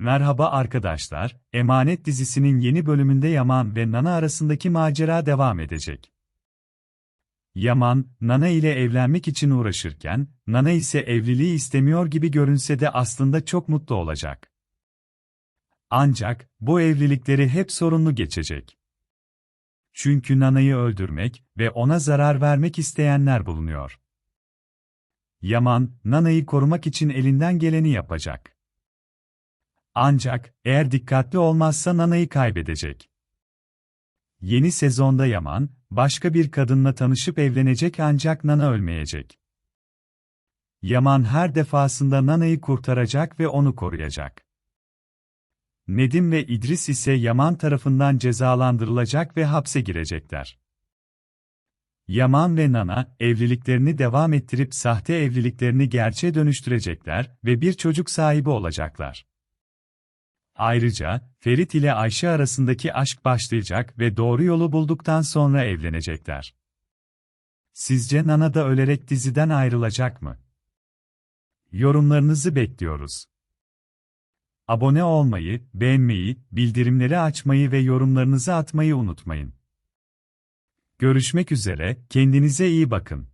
Merhaba arkadaşlar, Emanet dizisinin yeni bölümünde Yaman ve Nana arasındaki macera devam edecek. Yaman, Nana ile evlenmek için uğraşırken, Nana ise evliliği istemiyor gibi görünse de aslında çok mutlu olacak. Ancak, bu evlilikleri hep sorunlu geçecek. Çünkü Nana'yı öldürmek ve ona zarar vermek isteyenler bulunuyor. Yaman, Nana'yı korumak için elinden geleni yapacak. Ancak, eğer dikkatli olmazsa Nana'yı kaybedecek. Yeni sezonda Yaman, başka bir kadınla tanışıp evlenecek ancak Nana ölmeyecek. Yaman her defasında Nana'yı kurtaracak ve onu koruyacak. Nedim ve İdris ise Yaman tarafından cezalandırılacak ve hapse girecekler. Yaman ve Nana, evliliklerini devam ettirip sahte evliliklerini gerçeğe dönüştürecekler ve bir çocuk sahibi olacaklar. Ayrıca, Ferit ile Ayşe arasındaki aşk başlayacak ve doğru yolu bulduktan sonra evlenecekler. Sizce Nana da ölerek diziden ayrılacak mı? Yorumlarınızı bekliyoruz. Abone olmayı, beğenmeyi, bildirimleri açmayı ve yorumlarınızı atmayı unutmayın. Görüşmek üzere, kendinize iyi bakın.